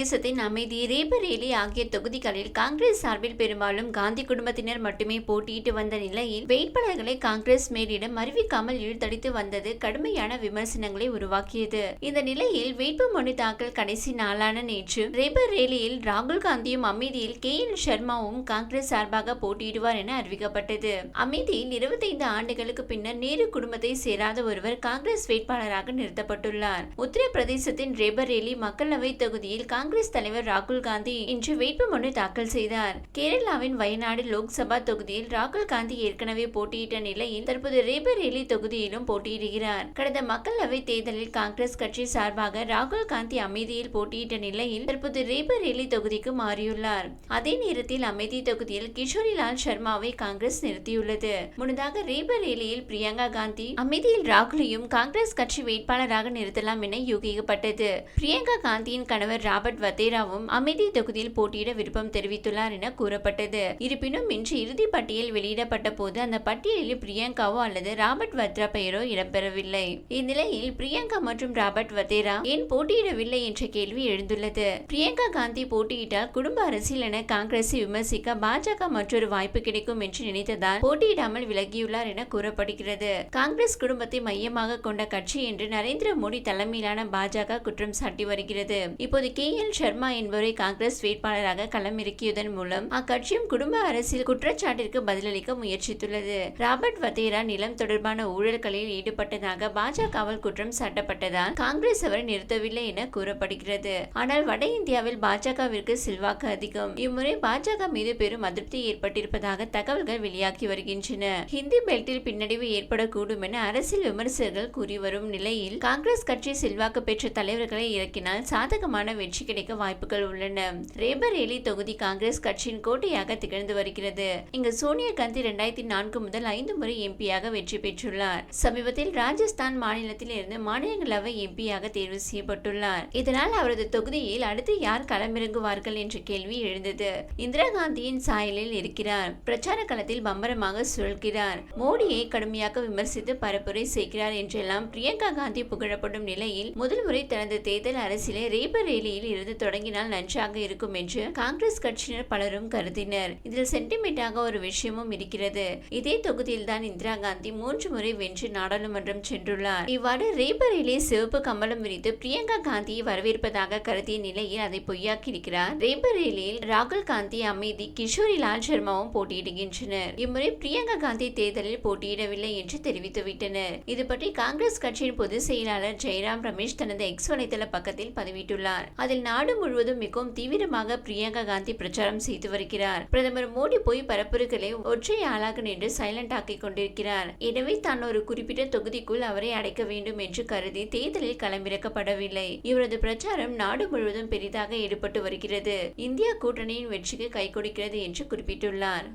தேசத்தின் அமைதி ரேபரேலி ஆகிய தொகுதிகளில் காங்கிரஸ் சார்பில் பெரும்பாலும் காந்தி குடும்பத்தினர் மட்டுமே போட்டியிட்டு வந்த நிலையில் வேட்பாளர்களை காங்கிரஸ் மேலிடம் அறிவிக்காமல் இழுத்தடித்து வந்தது கடுமையான விமர்சனங்களை உருவாக்கியது. இந்த நிலையில் வேட்பு மனு தாக்கல் கடைசி நாளான நேற்று ரேபரேலியில் ராகுல் காந்தியும் அமேதியில் கே. எல் சர்மாவும் காங்கிரஸ் சார்பாக போட்டியிடுவார் என அறிவிக்கப்பட்டது. அமேதியில் இருபத்தைந்து ஆண்டுகளுக்கு பின்னர் நேரு குடும்பத்தை சேராத ஒருவர் காங்கிரஸ் வேட்பாளராக நிறுத்தப்பட்டுள்ளார். உத்தரப்பிரதேசத்தின் ரேபரேலி மக்களவை தொகுதியில் காங்கிரஸ் காங்கிரஸ் தலைவர் ராகுல் காந்தி இன்று வேட்புமனு தாக்கல் செய்தார். கேரளாவின் வயநாடு லோக்சபா தொகுதியில் ராகுல் காந்தி ஏற்கனவே போட்டியிட்ட நிலையில் தற்போது ரேபரேலி தொகுதியிலும் போட்டியிடுகிறார். கடந்த மக்களவை தேர்தலில் காங்கிரஸ் கட்சி சார்பாக ராகுல் காந்தி அமைதியில் போட்டியிட்ட நிலையில் தற்போது ரேபரேலி தொகுதிக்கு மாறியுள்ளார். அதே நேரத்தில் அமைதி தொகுதியில் கிஷோரிலால் சர்மாவை காங்கிரஸ் நிறுத்தியுள்ளது. முன்னதாக ரேபரேலியில் பிரியங்கா காந்தி அமைதியில் ராகுலையும் காங்கிரஸ் கட்சி வேட்பாளராக நிறுத்தலாம் என யூகிக்கப்பட்டது. பிரியங்கா காந்தியின் கணவர் ராபர்ட் வதேராவும் அமைதி தொகுதியில் போட்டியிட விருப்பம் தெரிவித்துள்ளார் என கூறப்பட்டது. இருப்பினும் இன்று இறுதி பட்டியல் வெளியிடப்பட்ட போது அந்த பட்டியலில் பிரியங்காவோ அல்லது ராபர்ட் வத்ரா பெயரோ இடம்பெறவில்லை. இந்நிலையில் பிரியங்கா மற்றும் ராபர்ட் வதேரா ஏன் போட்டியிடவில்லை என்ற கேள்வி எழுந்துள்ளது. பிரியங்கா காந்தி போட்டியிட்டால் குடும்ப அரசியல் என காங்கிரஸை விமர்சிக்க பாஜக மற்றொரு வாய்ப்பு கிடைக்கும் என்று நினைத்ததால் போட்டியிடாமல் விலகியுள்ளார் என கூறப்படுகிறது. காங்கிரஸ் குடும்பத்தை மையமாக கொண்ட கட்சி என்று நரேந்திர மோடி தலைமையிலான பாஜக குற்றம் சாட்டி வருகிறது. இப்போது கே எல் சர்மா என்பவரை காங்கிரஸ் வேட்பாளராக களமிறக்கியதன் மூலம் அக்கட்சியும் குடும்ப அரசியல் குற்றச்சாட்டிற்கு பதிலளிக்க முயற்சித்துள்ளது. ராபர்ட் வதேரா நிலம் தொடர்பான ஊழல்களில் ஈடுபட்டதாக பாஜகவால் குற்றம் சாட்டப்பட்டதால் காங்கிரஸ் அவரை நிறுத்தவில்லை என கூறப்படுகிறது. ஆனால் வட இந்தியாவில் பாஜகவிற்கு செல்வாக்கு அதிகம். இம்முறை பாஜக மீது பெரும் அதிருப்தி ஏற்பட்டிருப்பதாக தகவல்கள் வெளியாகி வருகின்றன. ஹிந்தி பெல்ட்டில் பின்னடைவு ஏற்படக்கூடும் என அரசியல் விமர்சகர்கள் கூறி வரும் நிலையில் காங்கிரஸ் கட்சி செல்வாக்கு பெற்ற தலைவர்களை இறக்கினால் சாதகமான வெற்றி கிடைக்க வாய்ப்புகள் உள்ளன. ரேபரேலி தொகுதி காங்கிரஸ் கட்சியின் கோட்டையாக திகழ்ந்து வருகிறது. இங்கு சோனியா காந்தி இரண்டாயிரத்தி நான்கு முதல் ஐந்து முறை எம்பியாக வெற்றி பெற்றுள்ளார். சமீபத்தில் ராஜஸ்தான் மாநிலத்தில் இருந்து மாநிலங்களவை எம்பியாக தேர்வு செய்யப்பட்டுள்ளார். இதனால் அவரது தொகுதியில் அடுத்து யார் களமிறங்குவார்கள் என்ற கேள்வி எழுந்தது. இந்திரா காந்தியின் சாயலில் இருக்கிறார். பிரச்சார களத்தில் பம்பரமாக சுழல்கிறார். மோடியை கடுமையாக விமர்சித்து பரப்புரை செய்கிறார் என்றெல்லாம் பிரியங்கா காந்தி புகழப்படும் நிலையில் முதல் முறை தனது தேர்தல் அரசியலை ரேபரேலியில் இருந்து தொடங்கினால் நன்றாக இருக்கும் என்று காங்கிரஸ் கட்சியினர் பலரும் கருதினர். இதில் சென்டிமெண்டாக ஒரு விஷயமும் இருக்கிறது. இதே தொகுதியில் தான் இந்திரா காந்தி மூன்று முறை வென்று நாடாளுமன்றம் சென்றுள்ளார். இவ்வாறு ரேபரேலி சிவப்பு கமலம் விரித்து பிரியங்கா காந்தியை வரவேற்பதாக கருதிய நிலையில் அதை பொய்யாக்கியிருக்கிறார். ரேபரேலியில் ராகுல் காந்தி அமைதி கிஷோரி லால் சர்மாவும் போட்டியிடுகின்றனர். இம்முறை பிரியங்கா காந்தி தேர்தலில் போட்டியிடவில்லை என்று தெரிவித்துவிட்டனர் இது பற்றி காங்கிரஸ் கட்சியின் பொதுச் செயலாளர் ஜெயராம் ரமேஷ் தனது எக்ஸ் வலைதள பக்கத்தில் பதிவிட்டுள்ளார். அதில் நாடு முழுவதும் மிகவும் தீவிரமாக பிரியங்கா காந்தி பிரச்சாரம் செய்து வருகிறார். பிரதமர் மோடி போய் பரப்புரைகளை ஒற்றை ஆளாக நின்று சைலண்ட் ஆக்கிக் கொண்டிருக்கிறார். எனவே தான் ஒரு குறிப்பிட்ட தொகுதிக்குள் அவரை அடைக்க வேண்டும் என்று கருதி தேர்தலில் களமிறக்கப்படவில்லை. இவரது பிரச்சாரம் நாடு முழுவதும் பெரிதாக ஈடுபட்டு வருகிறது. இந்தியா கூட்டணியின் வெற்றிக்கு கை கொடுக்கிறது என்று குறிப்பிட்டுள்ளார்.